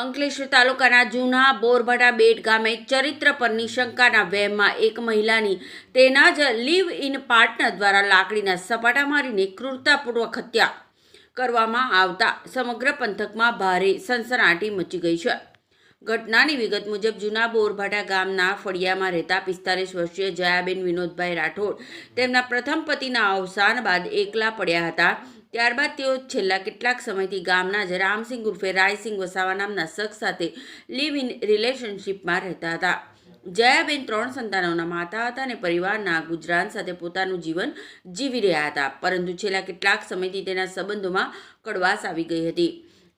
અંકલેશ્વર તાલુકાના જૂના બોરભાટા બેટ ગામે ચરિત્ર પરની શંકાના વહેમમાં એક મહિલાની તેના જ લીવ ઇન પાર્ટનર દ્વારા લાકડીના સપાટા મારીને ક્રૂરતાપૂર્વક હત્યા કરવામાં આવતા સમગ્ર પંથકમાં ભારે સનસનાટી મચી ગઈ છે. ઘટનાની વિગત મુજબ જૂના બોરભાટા ગામના ફળિયામાં રહેતા પિસ્તાલીસ વર્ષીય જયાબેન વિનોદભાઈ રાઠોડ તેમના પ્રથમ પતિના અવસાન બાદ એકલા પડ્યા હતા. ત્યારબાદ તેઓ છેલ્લા કેટલાક સમયથી ગામના જ રામસિંગ ઉર્ફે રાયસિંગ વસાવા નામના શખ્સ સાથે લિવ ઇન રિલેશનશિપમાં રહેતા હતા. જયાબેન ત્રણ સંતાનોના માતા હતા અને પરિવારના ગુજરાન સાથે પોતાનું જીવન જીવી રહ્યા હતા. પરંતુ છેલ્લા કેટલાક સમયથી તેના સંબંધોમાં કડવાશ આવી ગઈ હતી.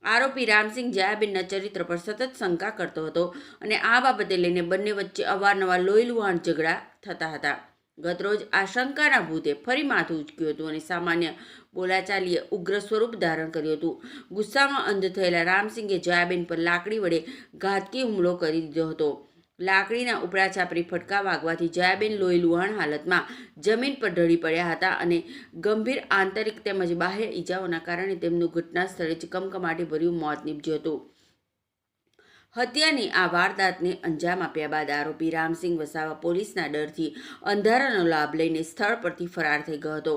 આરોપી રામસિંહ જયાબેનના ચરિત્ર પર સતત શંકા કરતો હતો અને આ બાબતે લઈને બંને વચ્ચે અવારનવાર લોહીલુહાણ ઝઘડા થતા હતા. ગતરોજ આ શંકાના ભૂતે ફરી માથું ઉચક્યું હતું અને સામાન્ય બોલાચાલીએ ઉગ્ર સ્વરૂપ ધારણ કર્યું હતું. ગુસ્સામાં અંધ થયેલા રામસિંઘે જયાબેન પર લાકડી વડે ઘાતકી હુમલો કરી દીધો હતો. લાકડીના ઉપરા છાપરી ફટકા વાગવાથી જયાબેન લોહી લુહાણ હાલતમાં જમીન પર ઢળી પડ્યા હતા અને ગંભીર આંતરિક તેમજ બાહ્ય ઈજાઓના કારણે તેમનું ઘટના સ્થળે જ કમકમાટી ભર્યું મોત નીપજ્યું હતું. હત્યાની આ વારદાતને અંજામ આપ્યા બાદ આરોપી રામસિંહ વસાવા પોલીસના ડરથી અંધારાનો લાભ લઈને સ્થળ પરથી ફરાર થઈ ગયો હતો.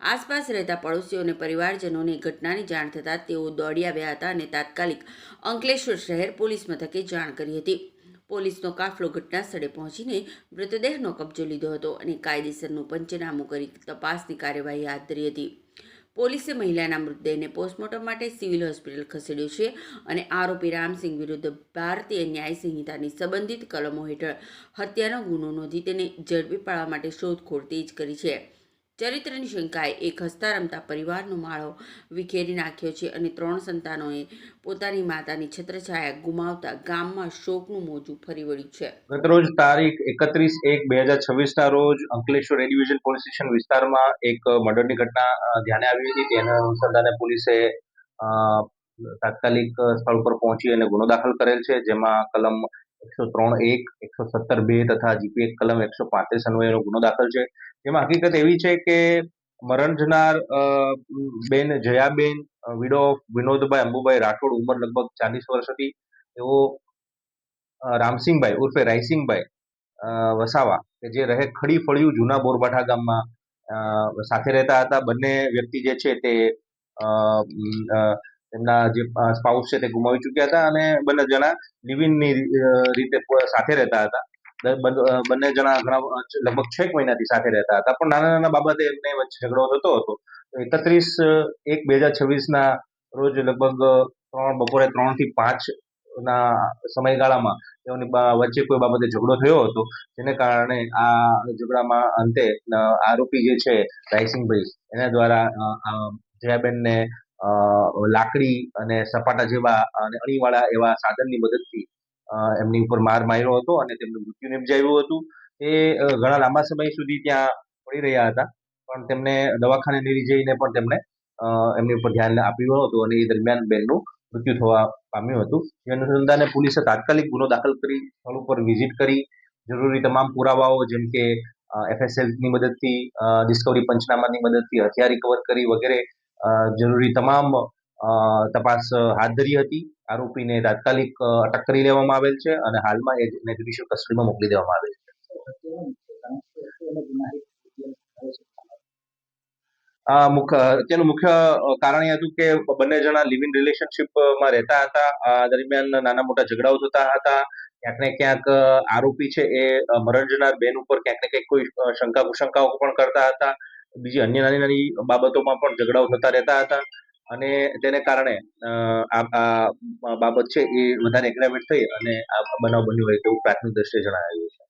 આસપાસ રહેતા પડોશીઓ અને પરિવારજનોને ઘટનાની જાણ થતાં તેઓ દોડી આવ્યા હતા અને તાત્કાલિક અંકલેશ્વર શહેર પોલીસ મથકે જાણ કરી હતી. પોલીસનો કાફલો ઘટના સ્થળે પહોંચીને મૃતદેહનો કબજો લીધો હતો અને કાયદેસરનું પંચનામું કરી તપાસની કાર્યવાહી હાથ ધરી હતી. પોલીસે મહિલાના મૃતદેહને પોસ્ટમોર્ટમ માટે સિવિલ હોસ્પિટલ ખસેડ્યો છે અને આરોપી રામસિંહ વિરુદ્ધ ભારતીય ન્યાય સંહિતાની સંબંધિત કલમો હેઠળ હત્યાનો ગુનો નોંધી તેને ઝડપી પાડવા માટે શોધખોળ તેજ કરી છે. ચરિત્રની શંકાએ એક હસતા રમતા પરિવારનો માળો વિખેરી નાખ્યો છે અને ત્રણ સંતાનોએ પોતાની માતાની છત્રછાયા ગુમાવતા ગામમાં શોકનું મોજું ફરી વળ્યું છે. ગતરોજ તારીખ એકત્રીસ એક બે હજાર છવ્વીસના રોજ અંકલેશ્વર એ પોલીસ સ્ટેશન વિસ્તારમાં એક મર્ડરની ઘટના ધ્યાને આવી હતી. તેના અનુસંધાને પોલીસે તાત્કાલિક સ્થળ પર પહોંચી અને ગુનો દાખલ કરેલ છે, જેમાં કલમ એકસો ત્રણ એક, એકસો સત્તર બે તથા જીપી એક કલમ એકસો પાંત્રીસ અન્વયનો ગુનો દાખલ છે. જેમાં હકીકત એવી છે કે મરણ જનાર બેન જયાબેન વિડો ઓફ વિનોદભાઈ અંબુભાઈ રાઠોડ ઉંમર લગભગ ચાલીસ વર્ષ હતી. તેઓ રામસિંહભાઈ ઉર્ફે રાયસિંહભાઈ વસાવા કે જે રહે ખડી ફળિયું જૂના બોરબાઠા ગામમાં સાથે રહેતા હતા. બંને વ્યક્તિ જે છે તે ઉમ, જે સ્પાઉસ છે તે ગુમાવી ચૂક્યા હતા અને બંને જણા લિવિનની રીતે સાથે રહેતા હતા. બન- જણા ઘણા લગભગ છ એક મહિનાથી સાથે રહેતા હતા. પણ નાના નાના બાબતે એમને ઝઘડો થતો હતો. એકત્રીસ એક બે હજાર છવ્વીસના રોજ લગભગ ત્રણ, બપોરે ત્રણથી પાંચ ના સમયગાળામાં તેઓની વચ્ચે કોઈ બાબતે ઝઘડો થયો હતો. જેને કારણે આ ઝઘડામાં અંતે આરોપી જે છે, રાયસિંહભાઈ, એના દ્વારા જયાબેનને લાકડી અને સપાટા જેવા અને અણીવાળા એવા સાધનની મદદથી એમની ઉપર માર માર્યો હતો અને તેમનું મૃત્યુ નિપજાવ્યું હતું. એ ઘણા લાંબા સમય સુધી ત્યાં પડી રહ્યા હતા. પણ તેમને દવાખાને લઈ જઈને પણ તેમણે એમની ઉપર ધ્યાન આપ્યું હતું અને એ દરમિયાન બેનનું મૃત્યુ થવા પામ્યું હતું. એ અનુસંધાને પોલીસે તાત્કાલિક ગુનો દાખલ કરી સ્થળ ઉપર વિઝિટ કરી. જરૂરી તમામ પુરાવાઓ જેમ કે એફએસએલની મદદથી ડિસ્કવરી પંચનામાની મદદથી હથિયાર રિકવર કરી વગેરે જરૂરી તમામ તપાસ હાથ ધરી હતી. આરોપીને તાત્કાલિક અટક કરી લેવામાં આવેલ છે અને હાલમાં એને જ્યુડિશિયલ કસ્ટડીમાં મોકલી દેવામાં આવેલ છે. આ મુખ્ય કારણ એ હતું કે બંને જણા લિવ ઇન રિલેશનશીપમાં રહેતા હતા. આ દરમિયાન નાના મોટા ઝઘડાઓ થતા હતા. ક્યાંક ને ક્યાંક આરોપી છે એ મરણજનાર મરણ જનાર બેન ઉપર ક્યાંક ને ક્યાંક કોઈ શંકા કુશંકાઓ પણ કરતા હતા. બીજી અન્ય નાની નાની બાબતોમાં પણ ઝઘડાઓ થતા રહેતા હતા. અને તેને કારણે આ બાબત છે એ વધારે એગ્રાવેટ થઈ અને આ બનાવ બન્યો હોય તેવું પ્રાથમિક દ્રષ્ટિએ જણાવ્યું છે.